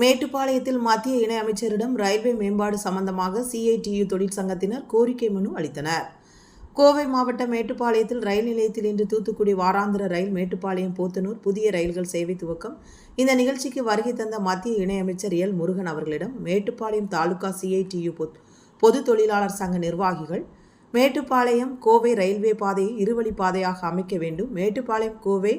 மேட்டுப்பாளையத்தில் மத்திய இணையமைச்சரிடம் ரயில்வே மேம்பாடு சம்பந்தமாக சிஐடியு தொழிற்சங்கத்தினர் கோரிக்கை மனு அளித்தனர். கோவை மாவட்டம் மேட்டுப்பாளையத்தில் ரயில் நிலையத்தில் இன்று தூத்துக்குடி வாராந்திர ரயில் மேட்டுப்பாளையம் போத்தனூர் புதிய ரயில்கள் சேவை துவக்கம். இந்த நிகழ்ச்சிக்கு வருகை தந்த மத்திய இணையமைச்சர் எல். முருகன் அவர்களிடம் மேட்டுப்பாளையம் தாலுகா சிஐடியு பொது தொழிலாளர் சங்க நிர்வாகிகள் மேட்டுப்பாளையம் கோவை ரயில்வே பாதையை இருவழி பாதையாக அமைக்க வேண்டும். மேட்டுப்பாளையம் கோவை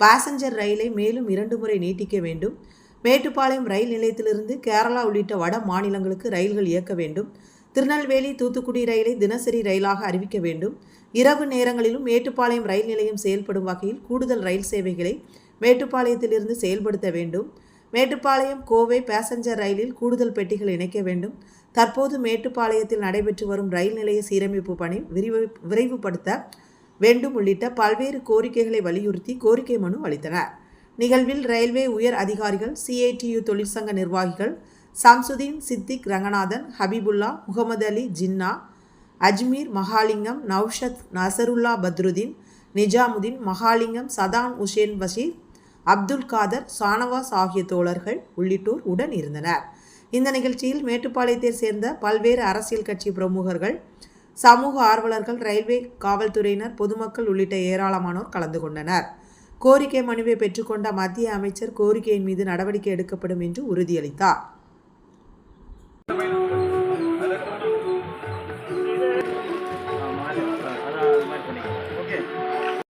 பாசஞ்சர் ரயிலை மேலும் இரண்டு முறை நீட்டிக்க வேண்டும். மேட்டுப்பாளையம் ரயில் நிலையத்திலிருந்து கேரளா உள்ளிட்ட வட மாநிலங்களுக்கு ரயில்கள் இயக்க வேண்டும். திருநெல்வேலி தூத்துக்குடி ரயிலை தினசரி ரயிலாக அறிவிக்க வேண்டும். இரவு நேரங்களிலும் மேட்டுப்பாளையம் ரயில் நிலையம் செயல்படும் வகையில் கூடுதல் ரயில் சேவைகளை மேட்டுப்பாளையத்திலிருந்து செயல்படுத்த வேண்டும். மேட்டுப்பாளையம் கோவை பேசஞ்சர் ரயிலில் கூடுதல் பெட்டிகள் இணைக்க வேண்டும். தற்போது மேட்டுப்பாளையத்தில் நடைபெற்று வரும் ரயில் நிலைய சீரமைப்பு பணி விரிவு விரைவுபடுத்த வேண்டும் உள்ளிட்ட பல்வேறு கோரிக்கைகளை வலியுறுத்தி கோரிக்கை மனு அளித்தனர். நிகழ்வில் ரயில்வே உயர் அதிகாரிகள் சிஐடியு தொழிற்சங்க நிர்வாகிகள் சம்சுதீன் சித்திக் ரங்கநாதன் ஹபீபுல்லா முகமது அலி ஜின்னா அஜ்மீர் மகாலிங்கம் நௌஷத் நசருல்லா பத்ருதீன் நிஜாமுதீன் மகாலிங்கம் சதான் உஷேன் பஷீர் அப்துல் காதர் சானவாஸ் ஆகிய தோழர்கள் உள்ளிட்டோர் உடன் இருந்தனர். இந்த நிகழ்ச்சியில் மேட்டுப்பாளையத்தை சேர்ந்த பல்வேறு அரசியல் கட்சி பிரமுகர்கள் சமூக ஆர்வலர்கள் ரயில்வே காவல்துறையினர் பொதுமக்கள் உள்ளிட்ட ஏராளமானோர் கலந்து கொண்டனர். கோரிக்கை மனுவை பெற்றுக்கொண்ட மத்திய அமைச்சர் கோரிக்கையின் மீது நடவடிக்கை எடுக்கப்படும் என்று உறுதியளித்தார்.